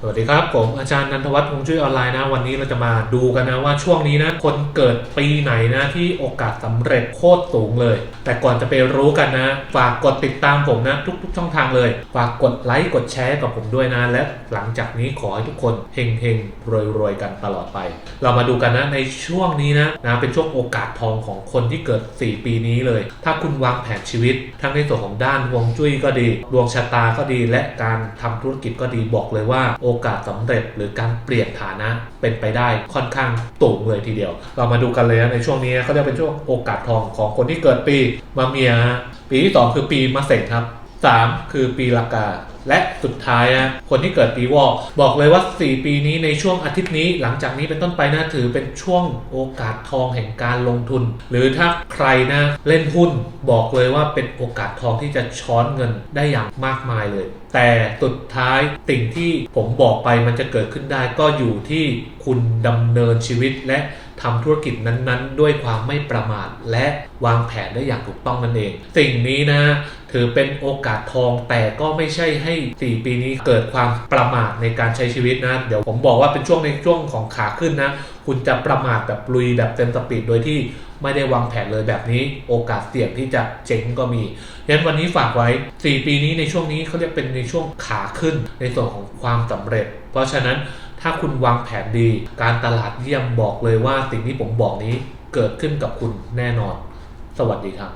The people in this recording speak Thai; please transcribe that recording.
สวัสดีครับ ผมอาจารย์นันทวัฒน์วงจุ้ยออนไลน์นะ วันนี้เราจะมาดูกันนะว่าช่วงนี้นะ คนเกิดปีไหนนะ ที่โอกาสสำเร็จโคตรสูงเลย แต่ก่อนจะไปรู้กันนะ ฝากกดติดตามผมนะ ทุกๆ ช่องทางเลย ฝากกดไลค์กดแชร์กับผมด้วยนะ และหลังจากนี้ขอให้ทุกคนเฮงเฮงรวยรวยๆกันตลอดไป เรามาดูกันนะในช่วงนี้นะนะเป็นช่วงโอกาสทองของคนที่เกิด 4 ปีนี้เลย ถ้าคุณวางแผนชีวิต ทั้งในส่วนของด้านฮวงจุ้ยก็ดีดวงชะตาก็ดี และการทำธุรกิจก็ดีบอกเลยว่าโอกาสสำเร็จหรือการเปลี่ยนฐานะเป็นไปได้ค่อนข้างตูงเลยทีเดียว เรามาดูกันเลยนะในช่วงนี้เขาจะเป็นช่วงโอกาสทองของคนที่เกิดปีมะเมีย ปีที่สองคือปีมะเสงครับ 3 คือปีละกา และสุดท้ายนะคนที่เกิดปีวอกบอกเลยว่า 4 ปีนี้ในช่วงอาทิตย์นี้หลังจากนี้เป็นต้นไปนะถือเป็นช่วงโอกาสทองแห่งการลงทุน หรือถ้าใครนะเล่นหุ้นบอกเลยว่าเป็นโอกาสทองที่จะช้อนเงินได้อย่างมากมายเลย แต่สุดท้ายสิ่งที่ผมบอกไปมันจะเกิดขึ้นได้ก็อยู่ที่คุณดำเนินชีวิตและ ทำธุรกิจนั้นๆ ด้วยความไม่ประมาทและวางแผนได้อย่างถูกต้องนั่นเอง สิ่งนี้นะถือเป็นโอกาสทองแต่ก็ไม่ใช่ให้ 4 ปีนี้เกิดความประมาทในการใช้ชีวิตนะ เดี๋ยวผมบอกว่าเป็นช่วงในช่วงของขาขึ้นนะ คุณจะประมาทแบบลุยแบบเต็มสปีดโดยที่ไม่ได้วางแผนเลยแบบนี้ โอกาสเสี่ยงที่จะเจ๊งก็มีฉะนั้นวันนี้ฝากไว้ 4 ปีนี้ในช่วงนี้เขาเรียกเป็นในช่วงขาขึ้นในส่วนของความสำเร็จ เพราะฉะนั้น ถ้าคุณวางแผนดี การตลาดเยี่ยมบอกเลยว่าสิ่งที่ผมบอกนี้เกิดขึ้นกับคุณแน่นอน สวัสดีครับ